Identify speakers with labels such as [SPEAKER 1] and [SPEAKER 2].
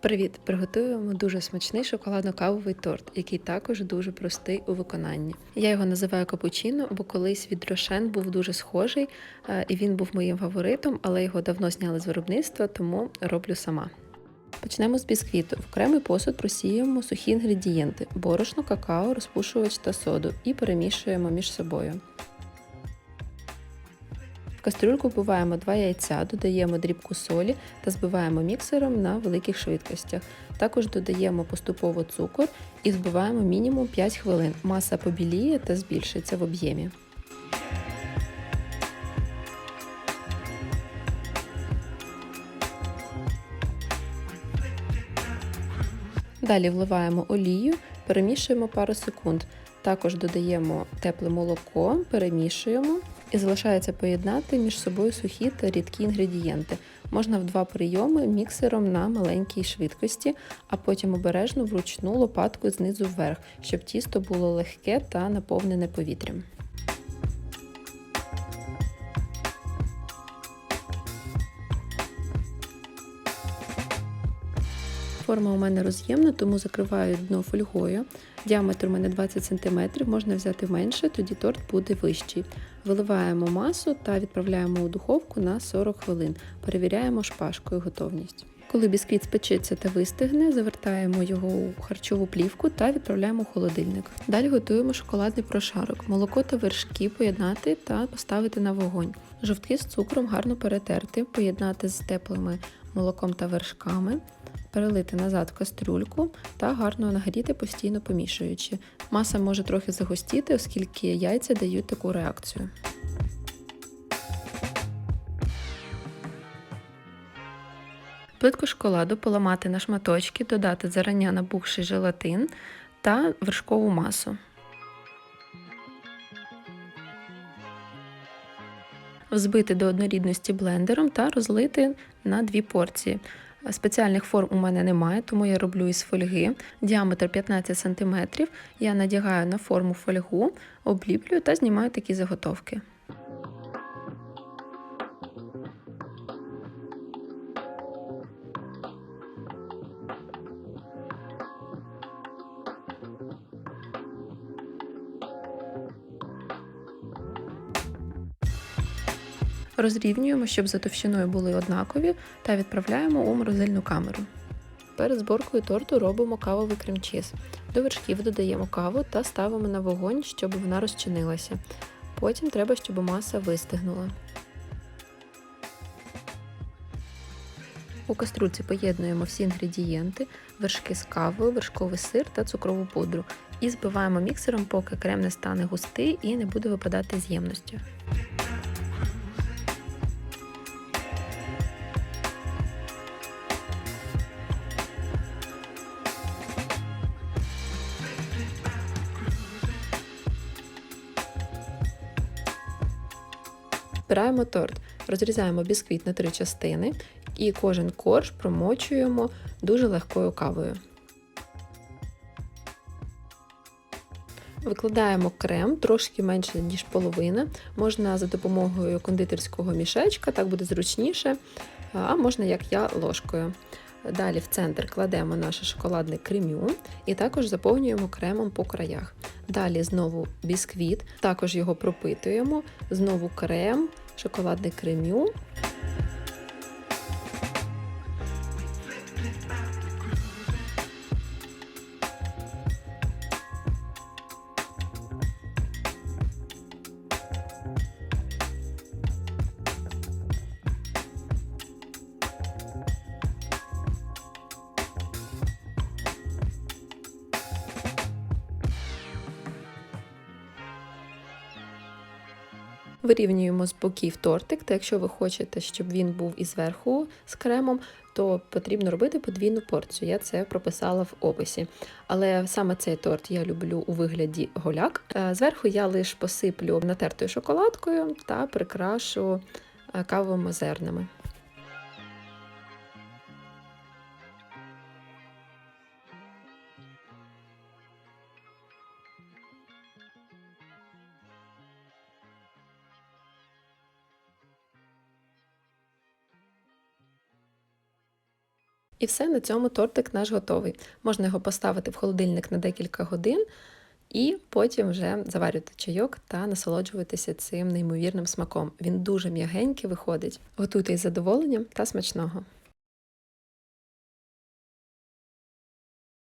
[SPEAKER 1] Привіт! Приготуємо дуже смачний шоколадно-кавовий торт, який також дуже простий у виконанні. Я його називаю капучино, бо колись від Рошен був дуже схожий, е, і він був моїм фаворитом, але його давно зняли з виробництва, тому роблю сама. Почнемо з бісквіту. В окремий посуд просіюємо сухі інгредієнти: борошно, какао, розпушувач та соду і перемішуємо між собою. В кастрюльку вбиваємо 2 яйця, додаємо дрібку солі та збиваємо міксером на великих швидкостях. Також додаємо поступово цукор і збиваємо мінімум 5 хвилин. Маса побіліє та збільшиться в об'ємі. Далі вливаємо олію, перемішуємо пару секунд. Також додаємо тепле молоко, перемішуємо і залишається поєднати між собою сухі та рідкі інгредієнти. Можна в два прийоми міксером на маленькій швидкості, а потім обережно вручну лопаткою знизу вверх, щоб тісто було легке та наповнене повітрям. Форма у мене роз'ємна, тому закриваю дно фольгою. Діаметр у мене 20 см, можна взяти менше, тоді торт буде вищий. Виливаємо масу та відправляємо у духовку на 40 хвилин. Перевіряємо шпажкою готовність. Коли бісквіт спечеться та вистигне, завертаємо його у харчову плівку та відправляємо у холодильник. Далі готуємо шоколадний прошарок. Молоко та вершки поєднати та поставити на вогонь. Жовтки з цукром гарно перетерти, поєднати з теплими молоком та вершками перелити назад в кастрюльку та гарно нагріти, постійно помішуючи. Маса може трохи загустіти, оскільки яйця дають таку реакцію. Плитку шоколаду поламати на шматочки, додати зарання набухший желатин та вершкову масу. Взбити до однорідності блендером та розлити на дві порції. Спеціальних форм у мене немає, тому я роблю із фольги. Діаметр 15 см. Я надягаю на форму фольгу, обліплюю та знімаю такі заготовки. Розрівнюємо, щоб за товщиною були однакові, та відправляємо у морозильну камеру. Перед зборкою торту робимо кавовий крем-чіз. До вершків додаємо каву та ставимо на вогонь, щоб вона розчинилася. Потім треба, щоб маса вистигнула. У каструльці поєднуємо всі інгредієнти, вершки з кавою, вершковий сир та цукрову пудру і збиваємо міксером, поки крем не стане густий і не буде випадати з ємності. Збираємо торт, розрізаємо бісквіт на три частини і кожен корж промочуємо дуже легкою кавою. Викладаємо крем трошки менше, ніж половина. Можна за допомогою кондитерського мішечка, так буде зручніше, а можна, як я, ложкою. Далі в центр кладемо наше шоколадне кремю і також заповнюємо кремом по краях. Далі знову бісквіт, також його пропитуємо, знову крем, шоколадне кремю. Вирівнюємо з боків тортик, та якщо ви хочете, щоб він був і зверху з кремом, то потрібно робити подвійну порцію. Я це прописала в описі. Але саме цей торт я люблю у вигляді голяк. Е, зверху я лише посиплю натертою шоколадкою та прикрашу е, кавовими зернами. І все, на цьому тортик наш готовий. Можна його поставити в холодильник на декілька годин і потім вже заварювати чайок та насолоджуватися цим неймовірним смаком. Він дуже м'ягенький виходить. Готуйте із задоволенням та смачного.